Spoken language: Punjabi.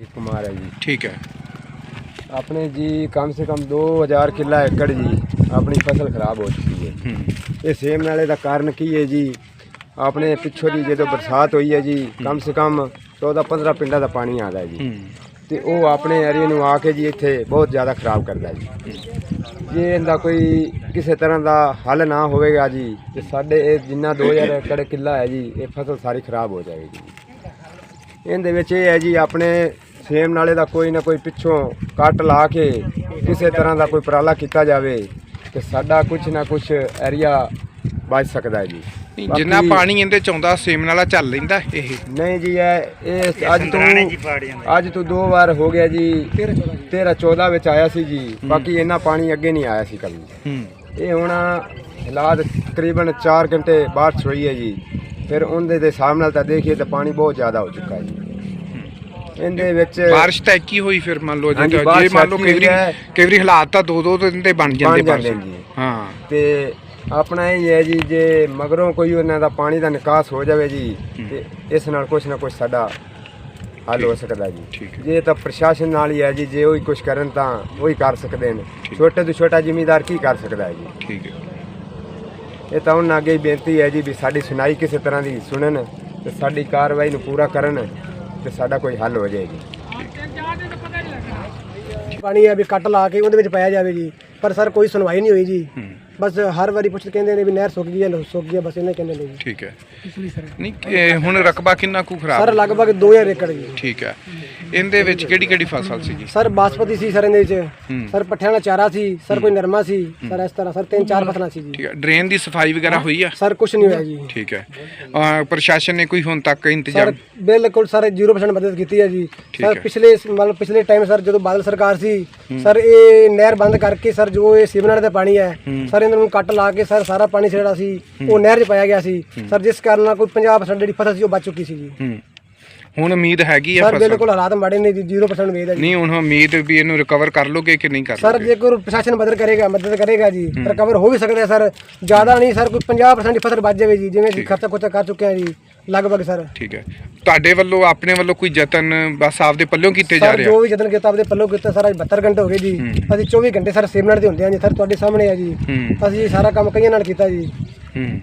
कुमार है जी ਠੀਕ ਹੈ अपने जी कम से कम 2000 किला एकड़ जी अपनी फसल खराब हो चुकी है ਹੂੰ ਇਹ ਸੇਮ ਨਾਲੇ ਦਾ ਕਾਰਨ ਕੀ ਹੈ ਜੀ ਆਪਣੇ ਪਿੱਛੋਂ ਦੀ ਜਦੋਂ ਬਰਸਾਤ ਹੋਈ ਹੈ ਜੀ ਕਮ ਸੇ ਕਮ 14 15 ਪਿੰਡਾਂ ਦਾ ਪਾਣੀ ਆਦਾ ਹੈ ਜੀ ਹੂੰ ਤੇ ਉਹ ਆਪਣੇ ਏਰੀਏ ਨੂੰ ਆ ਕੇ ਜੀ ਇੱਥੇ ਬਹੁਤ ਜ਼ਿਆਦਾ ਖਰਾਬ ਕਰਦਾ ਹੈ ਜੀ ਜੇ ਇਹਦਾ ਕੋਈ ਕਿਸੇ ਤਰ੍ਹਾਂ ਦਾ ਹੱਲ ਨਾ ਹੋਵੇਗਾ ਜੀ ਤੇ ਸਾਡੇ ਇਹ ਜਿੰਨਾ 2000 ਏਕੜ ਕਿੱਲਾ ਹੈ ਜੀ ਇਹ ਫਸਲ ਸਾਰੀ ਖਰਾਬ ਹੋ ਜਾਵੇਗੀ ਜੀ ਇਹਦੇ ਵਿੱਚ ਇਹ ਹੈ ਜੀ ਆਪਣੇ ਸੇਮ ਨਾਲੇ ਦਾ ਕੋਈ ਨਾ ਕੋਈ ਪਿੱਛੋਂ ਕੱਟ ਲਾ ਕੇ ਕਿਸੇ ਤਰ੍ਹਾਂ ਦਾ ਕੋਈ ਉਪਰਾਲਾ ਕੀਤਾ ਜਾਵੇ ਤੇ ਸਾਡਾ ਕੁਝ ਨਾ ਕੁਝ ਏਰੀਆ ਬਚ ਸਕਦਾ ਹੈ ਜੀ। ਨਹੀਂ, ਜਿੰਨਾ ਬਾਕੀ- ਪਾਣੀ ਇਹਦੇ ਚ ਆਉਂਦਾ ਸੇਮ ਨਾਲਾ ਚੱਲ ਲੈਂਦਾ ਇਹ। ਨਹੀਂ ਜੀ ਇਹ ਇਹ ਅੱਜ ਤੋਂ ਅੱਜ ਤੋਂ ਦੋ ਵਾਰ ਹੋ ਗਿਆ ਜੀ। 13 14 ਵਿੱਚ। ਆਇਆ ਸੀ ਜੀ। ਬਾਕੀ ਇੰਨਾ ਪਾਣੀ ਅੱਗੇ ਨਹੀਂ ਆਇਆ ਸੀ ਕਦੀ ਹੂੰ। ਇਹ ਹੁਣ ਹਾਲਾਤ ਤਕਰੀਬਨ 4 ਘੰਟੇ ਬਾਰਿਸ਼ ਹੋਈ ਹੈ ਜੀ। ਫਿਰ ਉਹਦੇ ਦੇ ਹਿਸਾਬ ਨਾਲ ਤਾਂ ਦੇਖੀਏ ਤਾਂ ਪਾਣੀ ਬਹੁਤ ਜ਼ਿਆਦਾ ਹੋ ਚੁੱਕਾ ਹੈ ਜੀ। ਇਹਦੇ ਵਿੱਚ ਬਾਰਿਸ਼ ਤਾਂ ਇੱਕ ਹੀ ਹੋਈ ਫਿਰ ਮੰਨ ਲਓ ਜੇ ਹਾਂਜੀ, ਜੇ ਬਾਰਿਸ਼ ਮੰਨ ਲਓ ਇੱਕ ਕਈ ਵਾਰੀ ਹੈ। ਕਈ ਵਾਰੀ ਹਾਲਾਤ ਤਾਂ ਦੋ ਦੋ ਦਿਨ ਦੇ ਬਣ ਜਾਂਦੇ ਬਣ ਬਾਰਿਸ਼ ਜਾਂਦੇ ਜੀ। ਹਾਂ। ਤੇ ਆਪਣਾ ਇਹ ਹੈ ਜੀ ਜੇ ਮਗਰੋਂ ਕੋਈ ਉਹਨਾਂ ਦਾ ਪਾਣੀ ਦਾ ਨਿਕਾਸ ਹੋ ਜਾਵੇ ਜੀ ਤੇ ਇਸ ਨਾਲ ਕੁਝ ਨਾ ਕੁਝ ਸਾਡਾ ਹੱਲ ਹੋ ਸਕਦਾ ਜੀ। ਠੀਕ ਹੈ। ਜੇ ਤਾਂ ਪ੍ਰਸ਼ਾਸਨ ਨਾਲ ਹੀ ਹੈ ਜੀ ਜੇ ਉਹ ਹੀ ਕੁਝ ਕਰਨ ਤਾਂ ਉਹ ਹੀ ਕਰ ਸਕਦੇ ਨੇ। ਛੋਟੇ ਤੋਂ ਛੋਟਾ ਜ਼ਿਮੀਂਦਾਰ ਕੀ ਕਰ ਸਕਦਾ ਹੈ ਜੀ? ਠੀਕ ਹੈ। ਇਹ ਤਾਂ ਉਹਨਾਂ ਅੱਗੇ ਹੀ ਬੇਨਤੀ ਹੈ ਜੀ ਵੀ ਸਾਡੀ ਸੁਣਾਈ ਕਿਸੇ ਤਰ੍ਹਾਂ ਦੀ ਸੁਣਨ ਤੇ ਸਾਡੀ ਕਾਰਵਾਈ ਨੂੰ ਪੂਰਾ ਕਰਨ। ਤੇ ਸਾਡਾ ਕੋਈ ਹੱਲ ਹੋ ਜਾਏ ਜੀ ਪਾਣੀ ਹੈ ਵੀ ਕੱਟ ਲਾ ਕੇ ਉਹਦੇ ਵਿੱਚ ਪਾਇਆ ਜਾਵੇ ਜੀ। ਪਰ ਸਰ ਕੋਈ ਸੁਣਵਾਈ ਨਹੀਂ ਹੋਈ ਜੀ। ਬਸ ਹਰ ਵਾਰੀ ਪੁੱਛ ਕਹਿੰਦੇ ਨੇ ਵੀ ਨਹਿਰ ਸੁੱਕ ਗਈ ਹੈ ਲੋ ਸੁੱਕ ਗਈ ਹੈ ਬਸ ਇਹਨੇ ਕਹਿੰਦੇ ਨੇ ਜੀ। ਠੀਕ ਹੈ। ਨਹੀਂ ਇਹ ਹੁਣ ਰਕਬਾ ਕਿੰਨਾ ਕੁ ਸਰ ਖਰਾਬ ਲਗਭਗ 2000 ਏਕੜ ਜੀ। ਠੀਕ ਹੈ। ਇਹਦੇ ਵਿੱਚ ਕਿਹੜੀ ਕਿਹੜੀ ਫਸਲ ਸੀਗੀ ਸਰ ਬਾਸਪਤੀ ਸੀ ਸਰ ਇਹਦੇ ਵਿੱਚ। ਸਰ ਪੱਠਿਆਂ ਦਾ ਚਾਰਾ ਸੀ ਸਰ ਕੋਈ ਨਰਮਾ ਸੀ ਸਰ ਇਸ ਤਰ੍ਹਾਂ ਸਰ ਤਿੰਨ ਚਾਰ ਫਸਲਾਂ ਸੀ ਜੀ। ਠੀਕ ਹੈ। ਡਰੇਨ ਦੀ ਸਫ਼ਾਈ ਵਗੈਰਾ ਹੋਈ ਆ ਸਰ ਕੁਝ ਨਹੀਂ ਹੋਇਆ ਜੀ। ਠੀਕ ਹੈ। ਪ੍ਰਸ਼ਾਸਨ ਨੇ ਕੋਈ ਹੁਣ ਤੱਕ ਸਰ ਇੰਤਜ਼ਾਮ ਬਿਲਕੁਲ ਸਰ 0% ਮਦਦ ਕੀਤੀ ਹੈ ਜੀ। ਸਰ। ਪਿਛਲੇ ਮਤਲਬ ਪਿਛਲੇ ਟਾਈਮ ਸਰ ਜਦੋਂ ਬਾਦਲ ਸਰਕਾਰ ਸੀ ਸਰ ਇਹ ਨਹਿਰ ਬੰਦ ਕਰਕੇ ਸਰ ਜੋ ਇਹ ਸਿਵਨਾੜੇ ਦਾ ਪਾਣੀ ਹੈ ਸਰ ਇਹਨਾਂ ਨੂੰ ਕੱਟ ਲਾ ਕੇ ਸਰ ਸਾਰਾ ਪਾਣੀ ਜਿਹੜਾ ਸੀ ਉਹ ਨਹਿਰ 'ਚ ਪਾਇਆ ਗਿਆ ਸੀ। ਸਰ ਜਿਸ ਕਾਰਨ ਨਾਲ ਕੋਈ 50% ਜਿਹੜੀ ਫਸਲ ਸੀ ਉਹ ਬਚ ਚੁੱਕੀ ਸੀ ਜੀ। ਹੁਣ ਉਮੀਦ ਹੈਗੀ ਆ ਸਰ ਫਸਲ। ਬਿਲਕੁਲ ਹਾਲਾਤ ਮਾੜੇ ਨੇ ਜੀ 0% ਉਮੀਦ ਹੈ ਜੀ ਨਹੀਂ ਹੁਣ ਉਮੀਦ ਵੀ ਇਹਨੂੰ ਰਿਕਵਰ ਕਰ ਲੋਗੇ ਕਿ ਨਹੀਂ ਕਰ ਸਰ ਲੋਗੇ? ਜੇਕਰ ਪ੍ਰਸ਼ਾਸਨ ਮਦਦ ਕਰੇਗਾ ਮਦਦ ਕਰੇਗਾ ਜੀ ਰਿਕਵਰ ਹੋ ਵੀ ਸਕਦਾ ਹੈ ਸਰ। ਜ਼ਿਆਦਾ ਨਹੀਂ ਸਰ ਕੋਈ 50% ਦੀ ਫਸਲ ਬਚ ਜਾਵੇ ਜੀ ਜਿਵੇਂ ਅਸੀਂ ਖਰਚਾ ਖੁਰਚਾ ਕਰ ਚੁੱਕੇ ਹਾਂ ਜੀ ਲਗਭਗ ਸਰ। ਠੀਕ ਹੈ। ਤੁਹਾਡੇ ਵੱਲੋਂ ਆਪਣੇ ਵੱਲੋਂ ਕੋਈ ਯਤਨ ਬਸ ਆਪਦੇ ਪੱਲਿਓਂ ਕੀਤੇ ਜਾ ਸਰ ਰਿਹਾ ਜੋ ਵੀ ਯਤਨ ਕੀਤਾ ਆਪਦੇ ਪੱਲੋਂ ਕੀਤਾ ਸਰ ਅੱਜ 72 ਘੰਟੇ ਹੋ ਗਏ ਜੀ। ਅਸੀਂ 24 ਘੰਟੇ ਸਰ ਸੇਮਨਾਟ ਦੇ ਹੁੰਦੇ ਹਾਂ ਜੀ ਸਰ ਤੁਹਾਡੇ ਸਾਹਮਣੇ ਆ ਜੀ। ਹੂੰ। ਅਸੀਂ ਸਾਰਾ ਕੰਮ ਕਈਆਂ ਨਾਲ ਕੀਤਾ ਜੀ। ਹੂੰ।